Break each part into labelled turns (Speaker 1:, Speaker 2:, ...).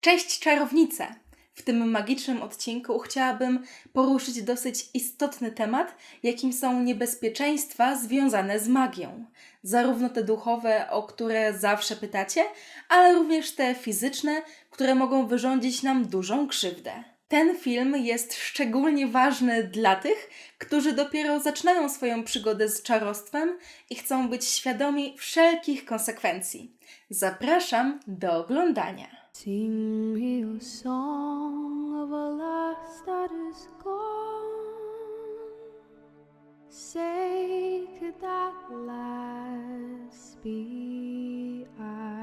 Speaker 1: Cześć czarownice! W tym magicznym odcinku chciałabym poruszyć dosyć istotny temat, jakim są niebezpieczeństwa związane z magią. Zarówno te duchowe, o które zawsze pytacie, ale również te fizyczne, które mogą wyrządzić nam dużą krzywdę. Ten film jest szczególnie ważny dla tych, którzy dopiero zaczynają swoją przygodę z czarostwem i chcą być świadomi wszelkich konsekwencji. Zapraszam do oglądania.
Speaker 2: Sing me a song of a lass that is gone. Say, could that lass be I?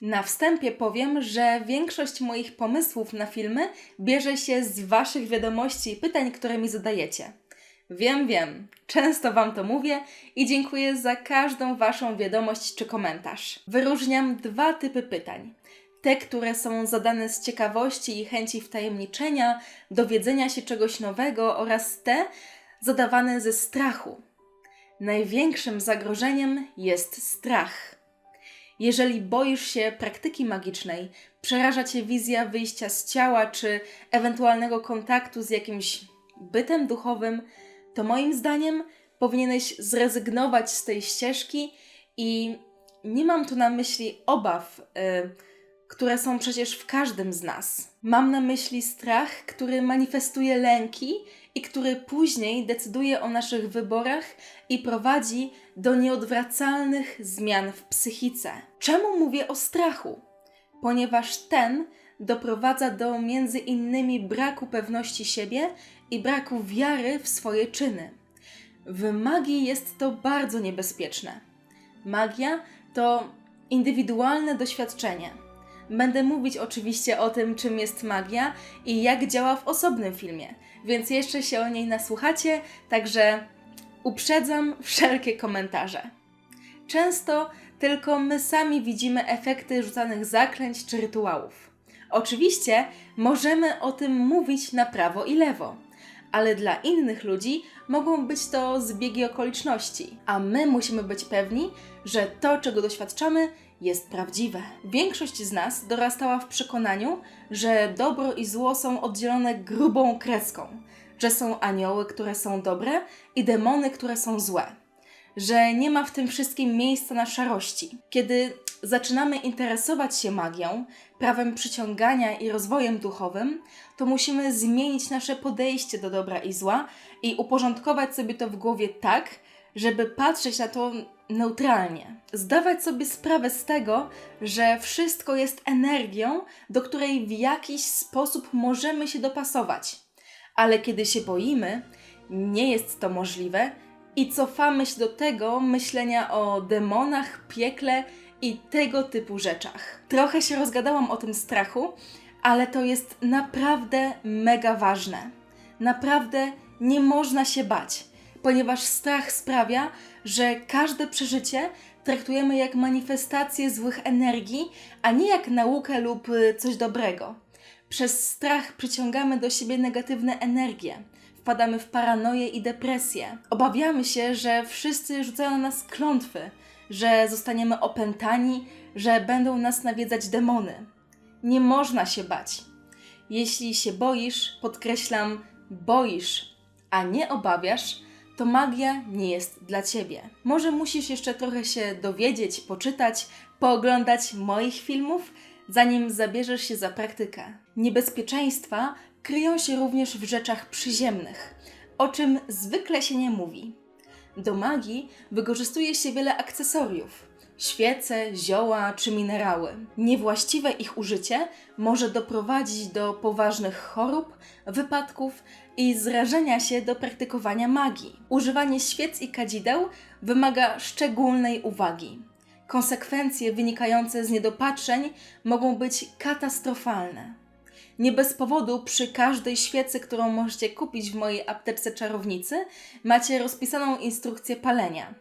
Speaker 1: Na wstępie powiem, że większość moich pomysłów na filmy bierze się z Waszych wiadomości i pytań, które mi zadajecie. Wiem, wiem, często Wam to mówię i dziękuję za każdą Waszą wiadomość czy komentarz. Wyróżniam dwa typy pytań. Te, które są zadane z ciekawości i chęci wtajemniczenia, dowiedzenia się czegoś nowego oraz te zadawane ze strachu. Największym zagrożeniem jest strach. Jeżeli boisz się praktyki magicznej, przeraża cię wizja wyjścia z ciała czy ewentualnego kontaktu z jakimś bytem duchowym, to moim zdaniem powinieneś zrezygnować z tej ścieżki i nie mam tu na myśli obaw, y, które są przecież w każdym z nas. Mam na myśli strach, który manifestuje lęki i który później decyduje o naszych wyborach i prowadzi do nieodwracalnych zmian w psychice. Czemu mówię o strachu? Ponieważ ten doprowadza do między innymi braku pewności siebie i braku wiary w swoje czyny. W magii jest to bardzo niebezpieczne. Magia to indywidualne doświadczenie. Będę mówić oczywiście o tym, czym jest magia i jak działa w osobnym filmie, więc jeszcze się o niej nasłuchacie, także uprzedzam wszelkie komentarze. Często tylko my sami widzimy efekty rzucanych zaklęć czy rytuałów. Oczywiście możemy o tym mówić na prawo i lewo, ale dla innych ludzi mogą być to zbiegi okoliczności, a my musimy być pewni, że to, czego doświadczamy, jest prawdziwe. Większość z nas dorastała w przekonaniu, że dobro i zło są oddzielone grubą kreską, że są anioły, które są dobre i demony, które są złe że nie ma w tym wszystkim miejsca na szarości. Kiedy zaczynamy interesować się magią, prawem przyciągania i rozwojem duchowym, to musimy zmienić nasze podejście do dobra i zła i uporządkować sobie to w głowie tak, żeby patrzeć na to neutralnie. Zdawać sobie sprawę z tego, że wszystko jest energią, do której w jakiś sposób możemy się dopasować. Ale kiedy się boimy, nie jest to możliwe i cofamy się do tego myślenia o demonach, piekle i tego typu rzeczach. Trochę się rozgadałam o tym strachu, ale to jest naprawdę mega ważne. Naprawdę nie można się bać, ponieważ strach sprawia, że każde przeżycie traktujemy jak manifestację złych energii, a nie jak naukę lub y, coś dobrego. Przez strach przyciągamy do siebie negatywne energie wpadamy w paranoję i depresję. Obawiamy się, że wszyscy rzucają na nas klątwy, że zostaniemy opętani, że będą nas nawiedzać demony. Nie można się bać. Jeśli się boisz, podkreślam, boisz, a nie obawiasz, to magia nie jest dla ciebie. Może musisz jeszcze trochę się dowiedzieć, poczytać, pooglądać moich filmów, zanim zabierzesz się za praktykę. Niebezpieczeństwa kryją się również w rzeczach przyziemnych, o czym zwykle się nie mówi. Do magii wykorzystuje się wiele akcesoriów świece, zioła czy minerały. Niewłaściwe ich użycie może doprowadzić do poważnych chorób, wypadków i zrażenia się do praktykowania magii. Używanie świec i kadzideł wymaga szczególnej uwagi. Konsekwencje wynikające z niedopatrzeń mogą być katastrofalne. Nie bez powodu przy każdej świecy, którą możecie kupić w mojej apteczce czarownicy, macie rozpisaną instrukcję palenia.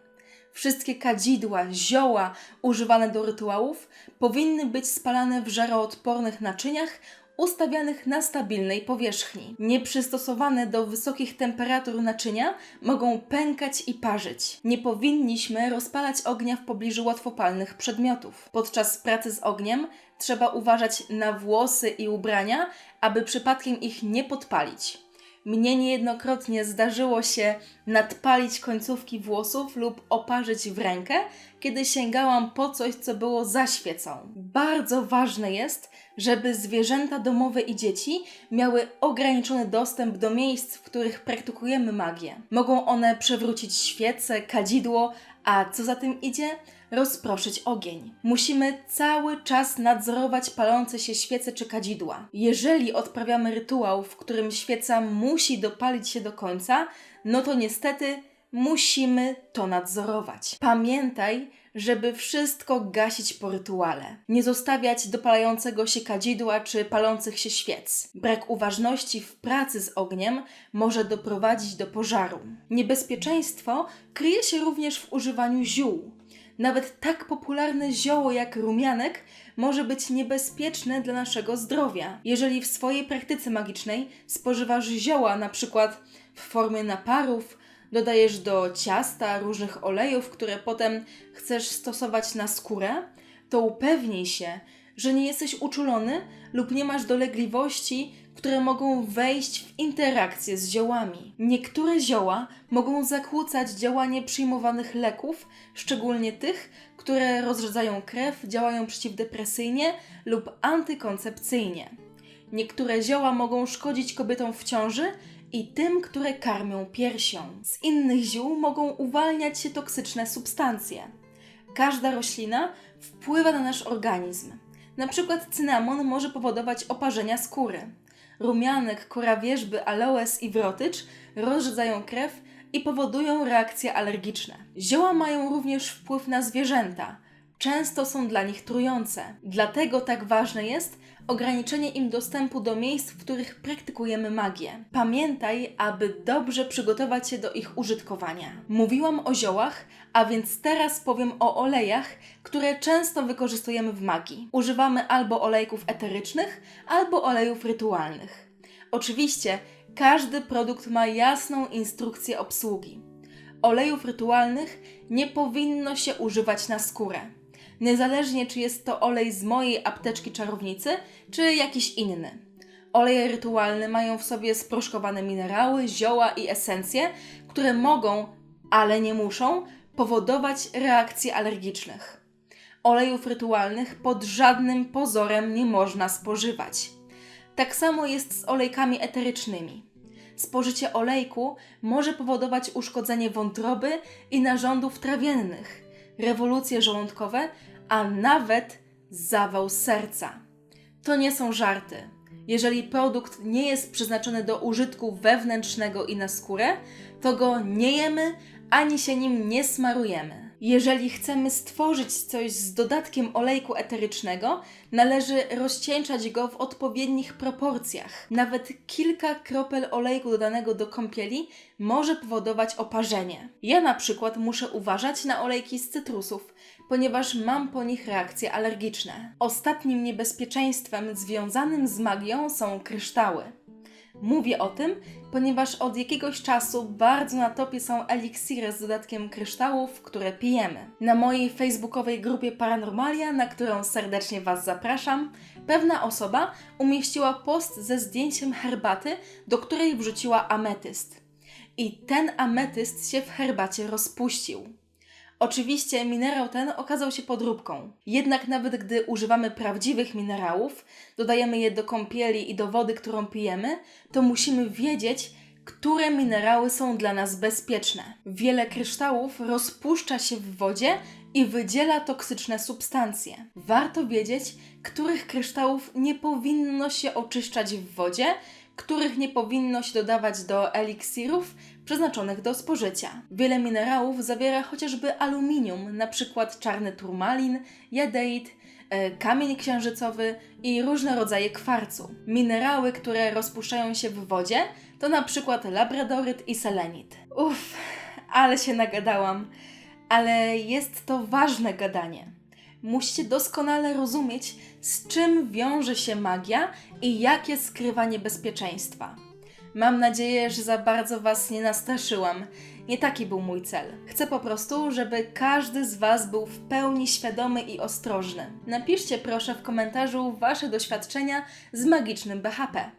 Speaker 1: Wszystkie kadzidła, zioła używane do rytuałów powinny być spalane w żaroodpornych naczyniach ustawianych na stabilnej powierzchni. Nieprzystosowane do wysokich temperatur naczynia mogą pękać i parzyć. Nie powinniśmy rozpalać ognia w pobliżu łatwopalnych przedmiotów. Podczas pracy z ogniem trzeba uważać na włosy i ubrania, aby przypadkiem ich nie podpalić. Mnie niejednokrotnie zdarzyło się nadpalić końcówki włosów lub oparzyć w rękę, kiedy sięgałam po coś, co było za świecą. Bardzo ważne jest, żeby zwierzęta domowe i dzieci miały ograniczony dostęp do miejsc, w których praktykujemy magię. Mogą one przewrócić świece, kadzidło, a co za tym idzie? rozproszyć ogień. Musimy cały czas nadzorować palące się świece czy kadzidła. Jeżeli odprawiamy rytuał, w którym świeca musi dopalić się do końca, no to niestety musimy to nadzorować. Pamiętaj, żeby wszystko gasić po rytuale. Nie zostawiać dopalającego się kadzidła czy palących się świec. Brak uważności w pracy z ogniem może doprowadzić do pożaru. Niebezpieczeństwo kryje się również w używaniu ziół. Nawet tak popularne zioło jak rumianek może być niebezpieczne dla naszego zdrowia. Jeżeli w swojej praktyce magicznej spożywasz zioła, na przykład w formie naparów, dodajesz do ciasta różnych olejów, które potem chcesz stosować na skórę, to upewnij się, że nie jesteś uczulony lub nie masz dolegliwości, które mogą wejść w interakcję z ziołami. Niektóre zioła mogą zakłócać działanie przyjmowanych leków, szczególnie tych, które rozrzedzają krew, działają przeciwdepresyjnie lub antykoncepcyjnie. Niektóre zioła mogą szkodzić kobietom w ciąży i tym, które karmią piersią. Z innych ziół mogą uwalniać się toksyczne substancje. Każda roślina wpływa na nasz organizm. Na przykład cynamon może powodować oparzenia skóry. Rumianek, kora wierzby, aloes i wrotycz rozrzedzają krew i powodują reakcje alergiczne. Zioła mają również wpływ na zwierzęta. Często są dla nich trujące. Dlatego tak ważne jest ograniczenie im dostępu do miejsc, w których praktykujemy magię. Pamiętaj, aby dobrze przygotować się do ich użytkowania. Mówiłam o ziołach, a więc teraz powiem o olejach, które często wykorzystujemy w magii. Używamy albo olejków eterycznych, albo olejów rytualnych. Oczywiście każdy produkt ma jasną instrukcję obsługi. Olejów rytualnych nie powinno się używać na skórę. Niezależnie czy jest to olej z mojej apteczki czarownicy, czy jakiś inny. Oleje rytualne mają w sobie sproszkowane minerały, zioła i esencje, które mogą, ale nie muszą, powodować reakcje alergicznych. Olejów rytualnych pod żadnym pozorem nie można spożywać. Tak samo jest z olejkami eterycznymi. Spożycie olejku może powodować uszkodzenie wątroby i narządów trawiennych, rewolucje żołądkowe, a nawet zawał serca. To nie są żarty. Jeżeli produkt nie jest przeznaczony do użytku wewnętrznego i na skórę, to go nie jemy ani się nim nie smarujemy. Jeżeli chcemy stworzyć coś z dodatkiem olejku eterycznego, należy rozcieńczać go w odpowiednich proporcjach. Nawet kilka kropel olejku dodanego do kąpieli może powodować oparzenie. Ja na przykład muszę uważać na olejki z cytrusów, ponieważ mam po nich reakcje alergiczne. Ostatnim niebezpieczeństwem związanym z magią są kryształy. Mówię o tym, ponieważ od jakiegoś czasu bardzo na topie są eliksiry z dodatkiem kryształów, które pijemy. Na mojej facebookowej grupie Paranormalia, na którą serdecznie Was zapraszam, pewna osoba umieściła post ze zdjęciem herbaty, do której wrzuciła ametyst. I ten ametyst się w herbacie rozpuścił. Oczywiście minerał ten okazał się podróbką. Jednak nawet gdy używamy prawdziwych minerałów, dodajemy je do kąpieli i do wody, którą pijemy, to musimy wiedzieć, które minerały są dla nas bezpieczne. Wiele kryształów rozpuszcza się w wodzie i wydziela toksyczne substancje. Warto wiedzieć, których kryształów nie powinno się oczyszczać w wodzie, których nie powinno się dodawać do eliksirów przeznaczonych do spożycia. Wiele minerałów zawiera chociażby aluminium, przykład czarny turmalin, jadeit, e, kamień księżycowy i różne rodzaje kwarcu. Minerały, które rozpuszczają się w wodzie, to przykład labradoryt i selenit. Uff, ale się nagadałam. Ale jest to ważne gadanie. Musicie doskonale rozumieć, z czym wiąże się magia i jakie skrywa niebezpieczeństwa. Mam nadzieję, że za bardzo Was nie nastraszyłam. Nie taki był mój cel. Chcę po prostu, żeby każdy z Was był w pełni świadomy i ostrożny. Napiszcie proszę w komentarzu Wasze doświadczenia z magicznym BHP.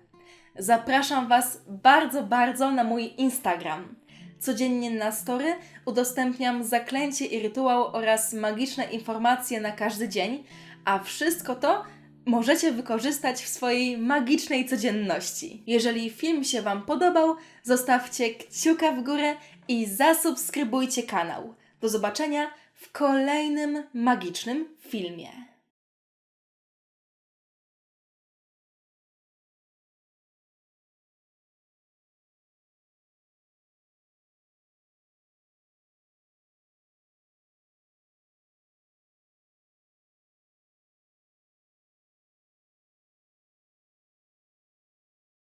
Speaker 1: Zapraszam Was bardzo, bardzo na mój Instagram. Codziennie na story udostępniam zaklęcie i rytuał oraz magiczne informacje na każdy dzień, a wszystko to możecie wykorzystać w swojej magicznej codzienności. Jeżeli film się Wam podobał, zostawcie kciuka w górę i zasubskrybujcie kanał. Do zobaczenia w kolejnym magicznym filmie.